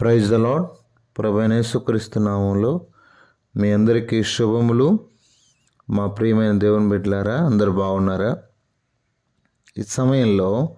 Praise the lord ప్రభనేసుక్రీస్తు మీ అందరికీ శుభములు. మా ప్రియమైన దేవుని బిడ్డలారా అందరు బాగున్నారా? ఈ సమయంలో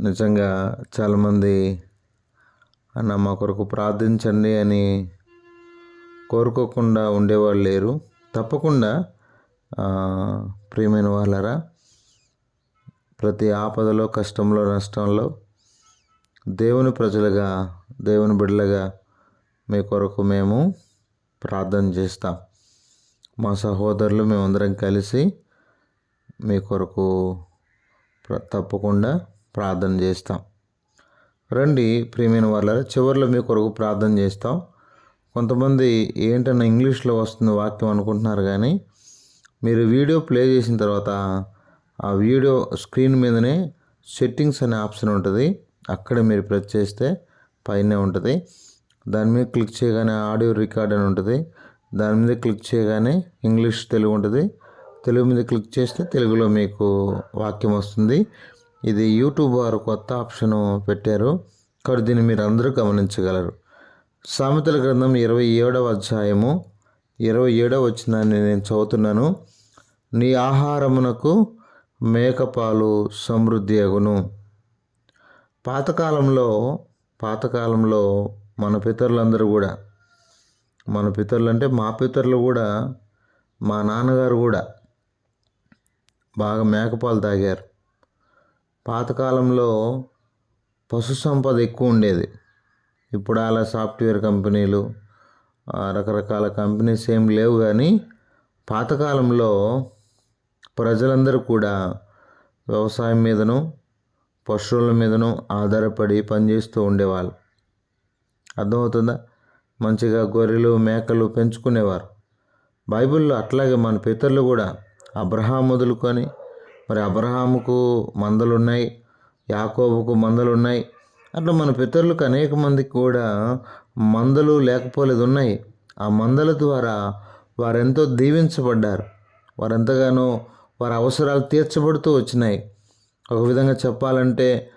నిజంగా చాలామంది అన్న మా కొరకు ప్రార్థించండి అని కోరుకోకుండా ఉండేవాళ్ళు లేరు. తప్పకుండా ప్రియమైన వాళ్ళరా ప్రతి ఆపదలో కష్టంలో నష్టంలో దేవుని ప్రజలుగా దేవుని బిడ్డలుగా మీ కొరకు మేము ప్రార్థన చేస్తాం. మా సహోదరులు మేమందరం కలిసి మీ కొరకు తప్పకుండా ప్రార్థన చేస్తాం. రండి ప్రియమైన వాళ్ళ చివరిలో మీ కొరకు ప్రార్థన చేస్తాం. కొంతమంది ఏంటన్నా ఇంగ్లీష్లో వస్తుంది వాక్యం అనుకుంటున్నారు కానీ మీరు వీడియో ప్లే చేసిన తర్వాత ఆ వీడియో స్క్రీన్ మీదనే సెట్టింగ్స్ అనే ఆప్షన్ ఉంటుంది. అక్కడ మీరు ప్రెస్ చేస్తే పైనే ఉంటుంది. దాని మీద క్లిక్ చేయగానే ఆడియో రికార్డ్ అని ఉంటుంది. దాని మీద క్లిక్ చేయగానే ఇంగ్లీష్ తెలుగు ఉంటుంది. తెలుగు మీద క్లిక్ చేస్తే తెలుగులో మీకు వాక్యం వస్తుంది. ఇది యూట్యూబ్ వారు కొత్త ఆప్షన్ పెట్టారు. కాబట్టి దీన్ని మీరు అందరూ గమనించగలరు. సామెతల గ్రంథం ఇరవై ఏడవ అధ్యాయము. ఇరవై ఏడవ వచ్చిందని నేను చదువుతున్నాను. నీ ఆహారమునకు మేకపాలు సమృద్ధి అగును. పాతకాలంలో పాతకాలంలో మన పితరులందరూ కూడా మన పితరులు అంటే మా పితరులు కూడా మా నాన్నగారు కూడా బాగా మేకపాలు తాగారు. పాతకాలంలో పశు సంపద ఎక్కువ ఉండేది. ఇప్పుడు అలా సాఫ్ట్వేర్ కంపెనీలు రకరకాల కంపెనీస్ ఏం లేవు కానీ పాతకాలంలో ప్రజలందరూ కూడా వ్యవసాయం మీదను పశువుల మీదను ఆధారపడి పనిచేస్తూ ఉండేవాళ్ళు. అర్థమవుతుందా? మంచిగా గొర్రెలు మేకలు పెంచుకునేవారు. బైబిల్లో అట్లాగే మన పితరులు కూడా అబ్రహాం వదులుకొని మరి అబ్రహాముకు మందలు ఉన్నాయి యాకోబుకు మందలు ఉన్నాయి అట్లా మన పితరులకు అనేక మందికి కూడా మందలు లేకపోలేదు ఉన్నాయి ఆ మందల ద్వారా వారెంతో దీవించబడ్డారు. వారెంతగానో వారి అవసరాలు తీర్చబడుతూ వచ్చినాయి. ఒక విధంగా చెప్పాలంటే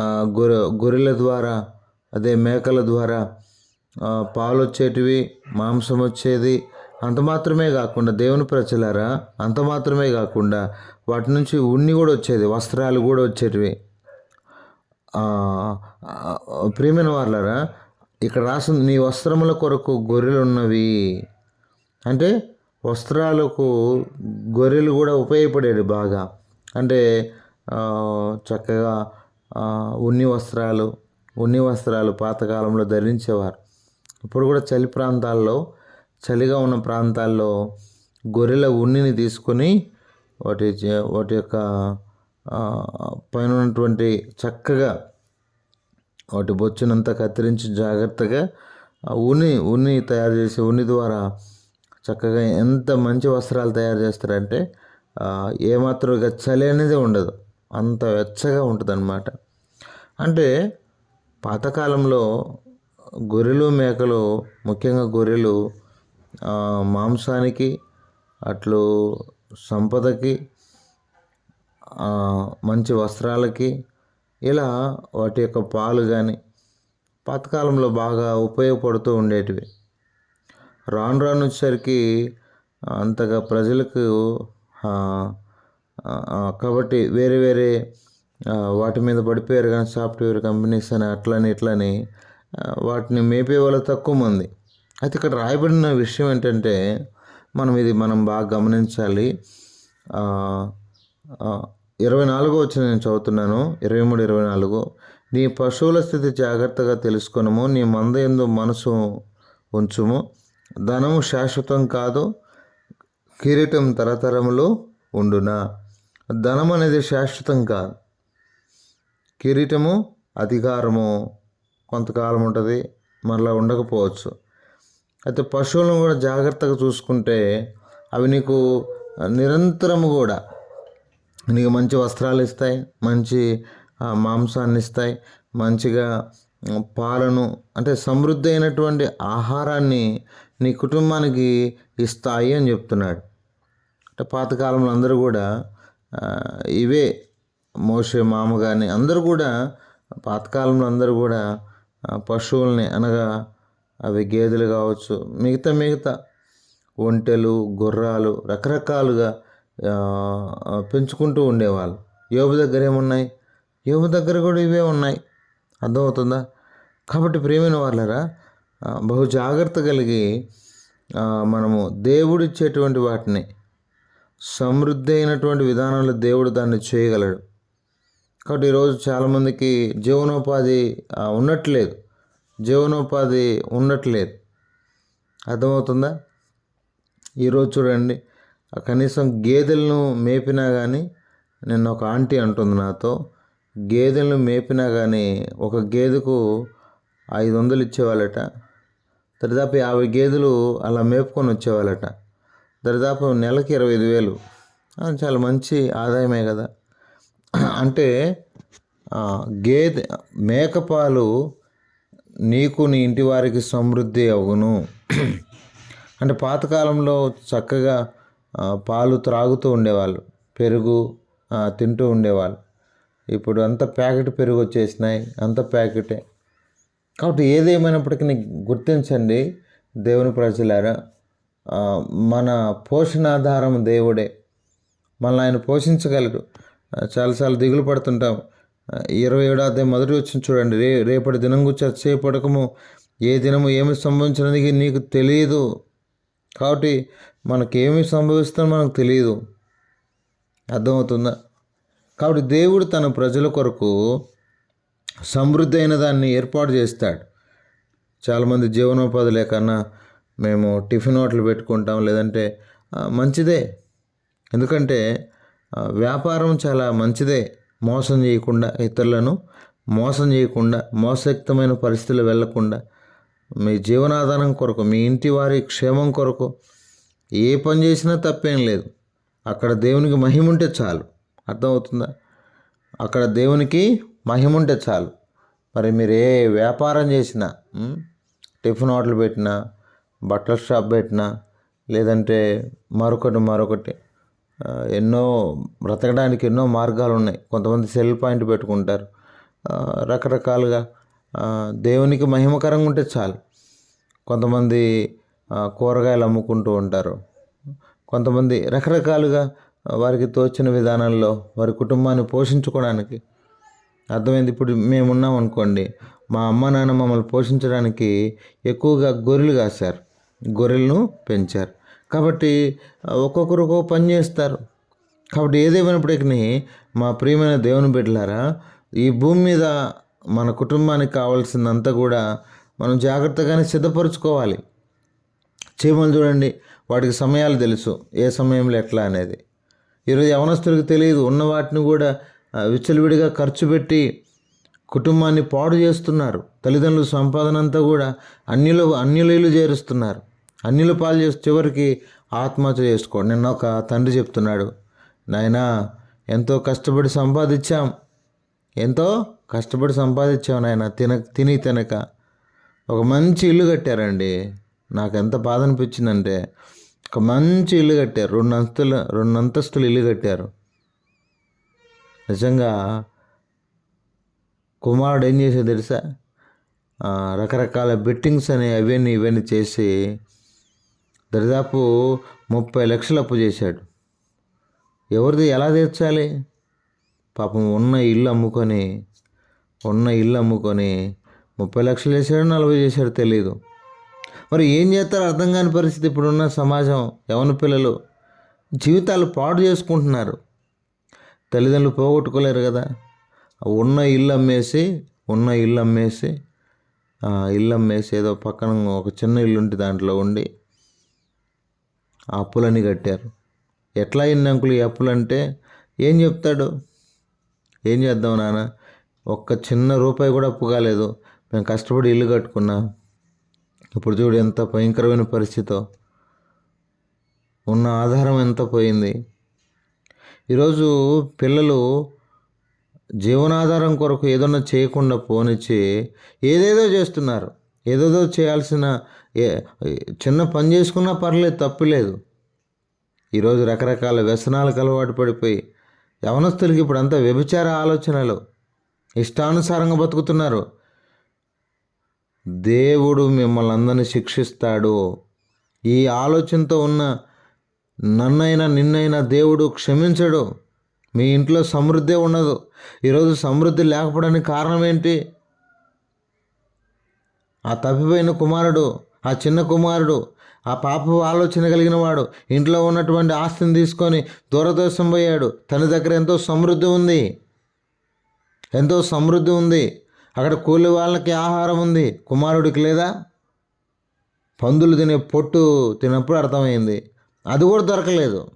గొర్రె గొర్రెల ద్వారా అదే మేకల ద్వారా పాలు వచ్చేటివి మాంసం వచ్చేది అంత మాత్రమే కాకుండా దేవుని ప్రజలారా అంత మాత్రమే కాకుండా వాటి నుంచి ఉన్ని కూడా వచ్చేది వస్త్రాలు కూడా వచ్చేటివి. ఆ, ఆ, ప్రియమైన ఇక్కడ రాసింది నీ వస్త్రముల కొరకు గొర్రెలు ఉన్నవి. అంటే వస్త్రాలకు గొర్రెలు కూడా ఉపయోగపడేది బాగా. అంటే చక్కగా ఉన్ని వస్త్రాలు ఉన్ని వస్త్రాలు పాతకాలంలో ధరించేవారు. ఇప్పుడు కూడా చలి ప్రాంతాల్లో చలిగా ఉన్న ప్రాంతాల్లో గొర్రెల ఉన్నిని తీసుకొని వాటి వాటి యొక్క పైన ఉన్నటువంటి చక్కగా వాటి బొచ్చునంతా కత్తిరించి జాగ్రత్తగా ఆ ఉన్ని ఉన్ని తయారు చేసి ఉన్ని ద్వారా చక్కగా ఎంత మంచి వస్త్రాలు తయారు చేస్తారంటే ఏమాత్రం చలి అనేది ఉండదు. అంత వెచ్చగా ఉంటుందన్నమాట. అంటే పాతకాలంలో గొర్రెలు మేకలు ముఖ్యంగా గొర్రెలు మాంసానికి అట్లు సంపదకి మంచి వస్త్రాలకి ఇలా వాటి యొక్క పాలు కానీ పాతకాలంలో బాగా ఉపయోగపడుతూ ఉండేటివి. రాను రాను వచ్చేసరికి అంతగా ప్రజలకు కాబట్టి వేరే వేరే వాటి మీద పడిపోయారు కానీ సాఫ్ట్వేర్ కంపెనీస్ అని అట్లని ఇట్లని వాటిని మేపే వాళ్ళు తక్కువ మంది. అయితే ఇక్కడ రాయబడిన విషయం ఏంటంటే మనం ఇది మనం బాగా గమనించాలి. ఇరవై నాలుగో వచ్చి నేను చదువుతున్నాను. ఇరవై మూడు ఇరవై నాలుగు. నీ పశువుల స్థితి జాగ్రత్తగా తెలుసుకునము. నీ మంద ఎందు మనసు ఉంచుము. ధనము శాశ్వతం కాదు కిరీటం తరతరములు ఉండునా? ధనం అనేది శాశ్వతం కాదు. కిరీటము అధికారము కొంతకాలం ఉంటుంది మరలా ఉండకపోవచ్చు. అయితే పశువులను కూడా జాగ్రత్తగా చూసుకుంటే అవి నీకు నిరంతరము కూడా నీకు మంచి వస్త్రాలు ఇస్తాయి మంచి మాంసాన్ని ఇస్తాయి మంచిగా పాలను అంటే సమృద్ధి అయినటువంటి ఆహారాన్ని నీ కుటుంబానికి ఇస్తాయి అని చెప్తున్నాడు. అంటే పాతకాలంలో అందరూ కూడా ఇవే మోసే మామ కానీ అందరూ కూడా పాతకాలంలో అందరూ కూడా పశువుల్ని అనగా అవి గేదెలు కావచ్చు మిగతా మిగతా ఒంటెలు గుర్రాలు రకరకాలుగా పెంచుకుంటూ ఉండేవాళ్ళు. యోబు దగ్గర ఏమున్నాయి? యోబు దగ్గర కూడా ఇవే ఉన్నాయి. అర్థమవుతుందా? కాబట్టి ప్రేమైన వాళ్ళరా బహు జాగ్రత్త కలిగి మనము దేవుడిచ్చేటువంటి వాటిని సమృద్ధి అయినటువంటి విధానంలో దేవుడు దాన్ని చేయగలడు. కాబట్టి ఈరోజు చాలామందికి జీవనోపాధి ఆ, ఉండట్లేదు జీవనోపాధి ఉండట్లేదు అర్థమవుతుందా? ఈరోజు చూడండి కనీసం గేదెలను మేపినా కానీ నిన్న ఒక ఆంటీ అంటుంది నాతో గేదెలను మేపినా కానీ ఒక గేదెకు ఐదు వందలు ఇచ్చేవాళ్ళట దాదాపు యాభై గేదెలు అలా మేపుకొని వచ్చేవాళ్ళట. దరిదాపు నెలకి ఇరవై ఐదు వేలు. చాలా మంచి ఆదాయమే కదా. అంటే గేదె మేకపాలు నీకు నీ ఇంటి వారికి సమృద్ధి అవును. అంటే పాతకాలంలో చక్కగా పాలు త్రాగుతూ ఉండేవాళ్ళు. పెరుగు తింటూ ఉండేవాళ్ళు. ఇప్పుడు అంత ప్యాకెట్ పెరుగు వచ్చేసినాయి. అంత ప్యాకెటే. కాబట్టి ఏదేమైనప్పటికీ గుర్తించండి దేవుని ప్రజలారా. మన పోషణాధారం దేవుడే. మనల్ని ఆయన పోషించగలడు. చాలాసార్లు దిగులు పడుతుంటాం. ఇరవై ఏడో అధ్యాయం మొదటి వచ్చిన చూడండి. రే రేపటి దినం గురించి చేపడకము ఏ దినము ఏమి సంభవించినది నీకు తెలియదు. కాబట్టి మనకేమి సంభవిస్తుందో మనకు తెలియదు. అర్థమవుతుందా? కాబట్టి దేవుడు తన ప్రజల కొరకు సమృద్ధి అయిన దాన్ని ఏర్పాటు చేస్తాడు. చాలామంది జీవనోపాధి లేకన్నా మేము టిఫిన్ హోటల్ పెట్టుకుంటాం లేదంటే మంచిదే. ఎందుకంటే వ్యాపారం చాలా మంచిదే మోసం చేయకుండా ఇతరులను మోసం చేయకుండా మోసయుక్తమైన పరిస్థితులు వెళ్ళకుండా మీ జీవనాధారం కొరకు మీ ఇంటి వారి క్షేమం కొరకు ఏ పని చేసినా తప్పేం లేదు. అక్కడ దేవునికి మహిమ ఉంటే చాలు. అర్థమవుతుందా? అక్కడ దేవునికి మహిమ ఉంటే చాలు. మరి మీరు ఏ వ్యాపారం చేసినా టిఫిన్ హోటల్ పెట్టినా బట్టల షాప్ పెట్టినా లేదంటే మరొకటి మరొకటి ఎన్నో బ్రతకడానికి ఎన్నో మార్గాలు ఉన్నాయి. కొంతమంది సెల్ పాయింట్ పెట్టుకుంటారు. రకరకాలుగా దేవునికి మహిమకరంగా ఉంటే చాలు. కొంతమంది కూరగాయలు అమ్ముకుంటూ ఉంటారు. కొంతమంది రకరకాలుగా వారికి తోచిన విధానంలో వారి కుటుంబాన్ని పోషించుకోవడానికి అర్థమైంది. ఇప్పుడు మేమున్నాం అనుకోండి మా అమ్మ నాన్న మమ్మల్ని పోషించడానికి ఎక్కువగా గొర్రెలు కాశారు. గొర్రెలను పెంచారు. కాబట్టి ఒక్కొక్కరు ఒక్కొక్క పని చేస్తారు. కాబట్టి ఏదేమైనప్పటికీ మా ప్రియమైన దేవుని బిడ్డలారా ఈ భూమి మీద మన కుటుంబానికి కావాల్సిందంతా కూడా మనం జాగ్రత్తగానే సిద్ధపరచుకోవాలి. చీమలు చూడండి వాటికి సమయాలు తెలుసు ఏ సమయంలో ఎట్లా అనేది. ఈరోజు యవనస్తులకు తెలియదు ఉన్న వాటిని కూడా విచ్చలవిడిగా ఖర్చు పెట్టి కుటుంబాన్ని పాడు చేస్తున్నారు. తల్లిదండ్రుల సంపాదన అంతా కూడా అన్యులు అన్యులు చేరుస్తున్నారు. అన్నిల పాలు చేసి చివరికి ఆత్మహత్య చేసుకోండి. నిన్న ఒక తండ్రి చెప్తున్నాడు నాయనా ఎంతో కష్టపడి సంపాదించాం. ఎంతో కష్టపడి సంపాదించాం నాయన తిన తిని తినక. ఒక మంచి ఇల్లు కట్టారండి. నాకు ఎంత బాధ అనిపించిందంటే ఒక మంచి ఇల్లు కట్టారు. రెండు అంతస్తులు రెండు అంతస్తులు ఇల్లు కట్టారు. నిజంగా కుమారుడు ఏం చేసేది తెలుసా? రకరకాల బెట్టింగ్స్ అని అవన్నీ ఇవన్నీ చేసి దరిదాపు ముప్పై లక్షలు అప్పు చేశాడు. ఎవరిది ఎలా తీర్చాలి? పాపం ఉన్న ఇల్లు అమ్ముకొని ఉన్న ఇల్లు అమ్ముకొని ముప్పై లక్షలు వేసాడు నలభై చేశాడు తెలియదు మరి ఏం చేస్తారో అర్థం కాని పరిస్థితి ఇప్పుడున్న సమాజం యవన పిల్లలు జీవితాలు పాడు చేసుకుంటున్నారు. తల్లిదండ్రులు పోగొట్టుకోలేరు కదా. ఉన్న ఇల్లు అమ్మేసి ఉన్న ఇల్లు అమ్మేసి ఆ ఇల్లు అమ్మేసి ఏదో పక్కన ఒక చిన్న ఇల్లు ఉంటే దాంట్లో ఉండి ఆ అప్పులన్నీ కట్టారు. ఎట్లా అయింది అంకులు ఈ అప్పులు అంటే ఏం చెప్తాడు? ఏం చేద్దాం నాన్న? ఒక్క చిన్న రూపాయి కూడా అప్పు కాలేదు. మేము కష్టపడి ఇల్లు కట్టుకున్నా. ఇప్పుడు చూడు ఎంత భయంకరమైన పరిస్థితో. ఉన్న ఆధారం ఎంత పోయింది? ఈరోజు పిల్లలు జీవనాధారం కొరకు ఏదన్నా చేయకుండా పోనిచ్చి ఏదేదో చేస్తున్నారు. ఏదేదో చేయాల్సిన చిన్న పని చేసుకున్నా పర్లేదు తప్పులేదు ఈరోజు రకరకాల వ్యసనాలకు అలవాటు పడిపోయి యవనస్తులకి ఇప్పుడు అంతా వ్యభిచార ఆలోచనలు. ఇష్టానుసారంగా బతుకుతున్నారు. దేవుడు మిమ్మల్ని అందరినీ శిక్షిస్తాడు. ఈ ఆలోచనతో ఉన్న నన్నైనా నిన్నైనా దేవుడు క్షమించడు. మీ ఇంట్లో సమృద్ధి ఉండదు. ఈరోజు సమృద్ధి లేకపోవడానికి కారణం ఏంటి? ఆ తప్పిపోయిన కుమారుడు ఆ చిన్న కుమారుడు ఆ పాప ఆలోచన కలిగిన వాడు ఇంట్లో ఉన్నటువంటి ఆస్తిని తీసుకొని దూరదర్శం పోయాడు. తన దగ్గర ఎంతో సమృద్ధి ఉంది. ఎంతో సమృద్ధి ఉంది. అక్కడ కూలి వాళ్ళకి ఆహారం ఉంది. కుమారుడికి లేదా? పందులు తినే పొట్టు తినప్పుడు అర్థమైంది. అది కూడా దొరకలేదు.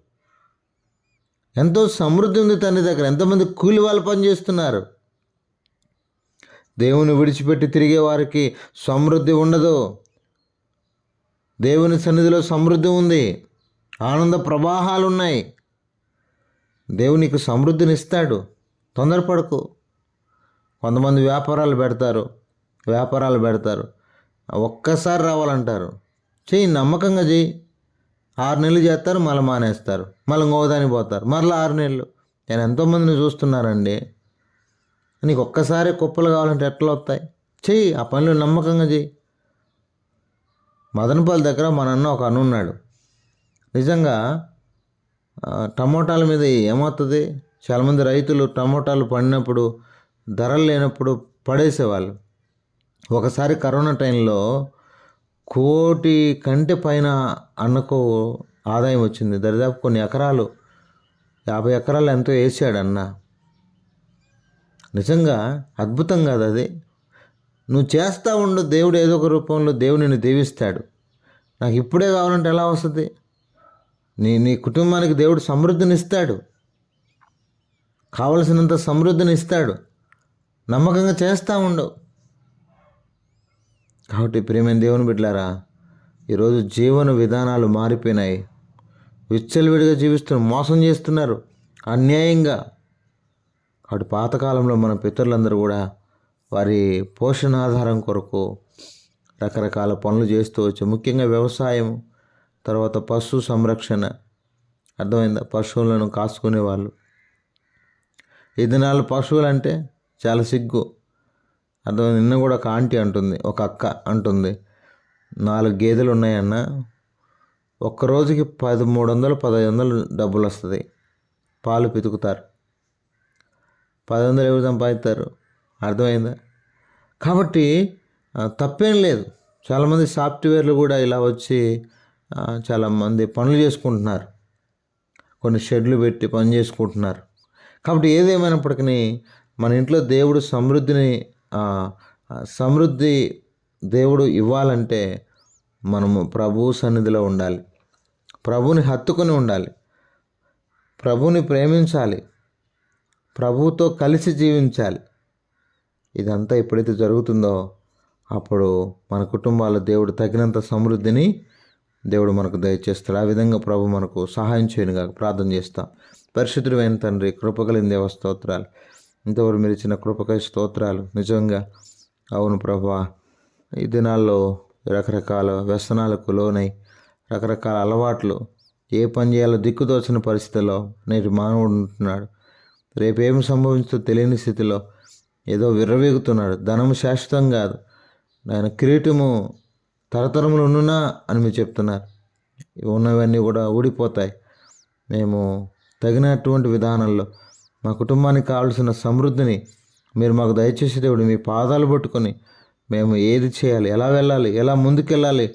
ఎంతో సమృద్ధి ఉంది తండ్రి దగ్గర. ఎంతమంది కూలి వాళ్ళు పనిచేస్తున్నారు. దేవుని విడిచిపెట్టి తిరిగే వారికి సమృద్ధి ఉండదు. దేవుని సన్నిధిలో సమృద్ధి ఉంది. ఆనంద ప్రవాహాలు ఉన్నాయి. దేవునికి సమృద్ధిని ఇస్తాడు. తొందరపడకు. కొంతమంది వ్యాపారాలు పెడతారు. వ్యాపారాలు పెడతారు. ఒక్కసారి రావాలంటారు. చెయ్యి నమ్మకంగా చెయ్యి. ఆరు నెలలు చేస్తారు మళ్ళీ మానేస్తారు. మళ్ళీ ఇంకోదానికి పోతారు. మళ్ళీ ఆరు నెలలు. నేను ఎంతోమందిని చూస్తున్నానండి. నీకు ఒక్కసారి కుప్పలు కావాలంటే ఎట్లా వస్తాయి? చెయ్యి ఆ పనులు నమ్మకంగా చెయ్యి. మదనపల్లి దగ్గర మన అన్న ఒక అన్న ఉన్నాడు. నిజంగా టమోటాల మీద ఏమవుతుంది? చాలామంది రైతులు టమోటాలు పండినప్పుడు ధరలు లేనప్పుడు పడేసేవాళ్ళు. ఒకసారి కరోనా టైంలో కోటి కంటే పైన అన్నకు ఆదాయం వచ్చింది. దరిదాపు కొన్ని ఎకరాలు యాభై ఎకరాలు ఎంతో వేసాడు అన్న. నిజంగా అద్భుతం కాదు అది. నువ్వు చేస్తూ ఉండు దేవుడు ఏదో ఒక రూపంలో దేవుడు నిన్ను దీవిస్తాడు. నాకు ఇప్పుడే కావాలంటే ఎలా వస్తుంది? నీ నీ కుటుంబానికి దేవుడు సమృద్ధిని ఇస్తాడు కావలసినంత సమృద్ధిని ఇస్తాడు నమ్మకంగా చేస్తూ ఉండు. కాబట్టి ప్రేమైన దేవుని బిడ్డలారా ఈరోజు జీవన విధానాలు మారిపోయినాయి. విచ్చలవిడిగా జీవిస్తున్నారు మోసం చేస్తున్నారు. అన్యాయంగా. కాబట్టి పాతకాలంలో మన పితరులందరూ కూడా వారి పోషణాధారం కొరకు రకరకాల పనులు చేస్తూ వచ్చి ముఖ్యంగా వ్యవసాయం తర్వాత పశు సంరక్షణ అర్థమైందా? పశువులను కాసుకునేవాళ్ళు ఈ దినాలు పశువులు అంటే చాలా సిగ్గు. అర్థమైంది నిన్న కూడా ఒక ఆంటీ అంటుంది ఒక అక్క అంటుంది నాలుగు గేదెలు ఉన్నాయన్న ఒక్క రోజుకి పదమూడు వందలు పదహైదు వందలు డబ్బులు వస్తుంది. పాలు పితుకుతారు. పది వందలు ఎవరు సంపాదిస్తారు? అర్థమైందా? కాబట్టి తప్పేం లేదు. చాలామంది సాఫ్ట్వేర్లు కూడా ఇలా వచ్చి చాలామంది పనులు చేసుకుంటున్నారు. కొన్ని షెడ్లు పెట్టి పని చేసుకుంటున్నారు. కాబట్టి ఏదేమైనప్పటికీ మన ఇంట్లో దేవుడు సమృద్ధిని సమృద్ధి దేవుడు ఇవ్వాలంటే మనము ప్రభు సన్నిధిలో ఉండాలి. ప్రభుని హత్తుకొని ఉండాలి. ప్రభుని ప్రేమించాలి. ప్రభువుతో కలిసి జీవించాలి. ఇదంతా ఎప్పుడైతే జరుగుతుందో అప్పుడు మన కుటుంబాల దేవుడు తగినంత సమృద్ధిని దేవుడు మనకు దయచేస్తాడు. ఆ విధంగా ప్రభు మనకు సహాయం చేయనుగా ప్రార్థన చేస్తాం. పరిశుద్ధుడైన తండ్రి కృపగలిగిన దేవ స్తోత్రాలు. ఇంతవరకు మీరు ఇచ్చిన కృపకై స్తోత్రాలు. నిజంగా అవును ప్రభా ఈ దినాల్లో రకరకాల వ్యసనాలకు లోనై రకరకాల అలవాట్లు ఏ పని చేయాలో దిక్కుదోచిన పరిస్థితిలో నేటి మానవుడు ఉంటున్నాడు. రేపు ఏం తెలియని స్థితిలో ఏదో విర్రవీగుతున్నాడు. ధనము శాశ్వతం కాదు. ఆయన కిరీటము తరతరములు ఉన్నా అని మీరు చెప్తున్నారు. ఉన్నవన్నీ కూడా ఊడిపోతాయి. మేము తగినటువంటి విధానంలో మా కుటుంబానికి కావాల్సిన సమృద్ధిని మీరు మాకు దయచేసి దేవుడు మీ పాదాలు పట్టుకొని మేము ఏది చేయాలి ఎలా వెళ్ళాలి ఎలా ముందుకెళ్ళాలి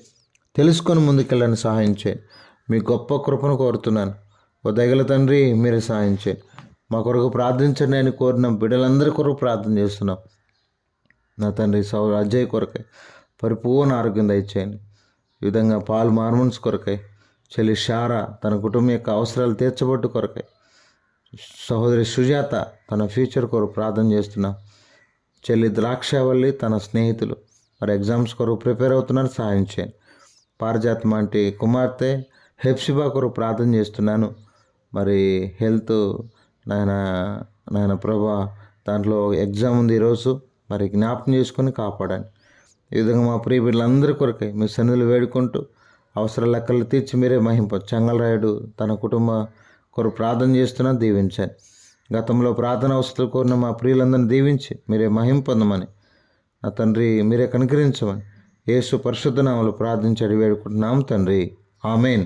తెలుసుకొని ముందుకెళ్ళని సహాయం చేయండి. మీ గొప్ప కృపను కోరుతున్నాను. ఓ దగల తండ్రి మీరే సహాయం చేయండి. మా కొరకు ప్రార్థించండి అని కోరిన. బిడ్డలందరి కొరకు ప్రార్థన చేస్తున్నాం. నా తండ్రి సౌ అజయ్ కొరకై పరిపూర్ణ ఆరోగ్యం దయచేయండి. ఈ విధంగా పాల్ మార్మన్స్ కొరకై చెల్లి షారా తన కుటుంబం యొక్క అవసరాలు తీర్చబట్టు కొరకై సహోదరి సుజాత తన ఫ్యూచర్ కొరకు ప్రార్థన చేస్తున్నాం. చెల్లి ద్రాక్షావల్లి తన స్నేహితులు మరి ఎగ్జామ్స్ కొరకు ప్రిపేర్ అవుతున్నారు సహాయం చేయండి. పారిజాతం మాంటి కుమార్తె హెప్సిబా కొరకు ప్రార్థన చేస్తున్నాను. మరి హెల్త్ నాయన నాయన ప్రభా దాంట్లో ఎగ్జామ్ ఉంది ఈరోజు. మరి జ్ఞాపకం చేసుకొని కాపాడండి. ఈ విధంగా మా ప్రియ బిడ్డలందరి కొరకై మీ సన్నిధులు వేడుకుంటూ అవసర లెక్కలు తీర్చి మీరే మహింప చంగలరాయుడు తన కుటుంబ కొరకు ప్రార్థన చేస్తున్నా దీవించండి. గతంలో ప్రార్థన అవసరాలు కోరిన మా ప్రియులందరిని దీవించి మీరే మహింపొందమని నా తండ్రి మీరే కనుకరించమని యేసు పరిశుద్ధ నామలు ప్రార్థించి వేడుకుంటున్నాం తండ్రి. ఆమెన్.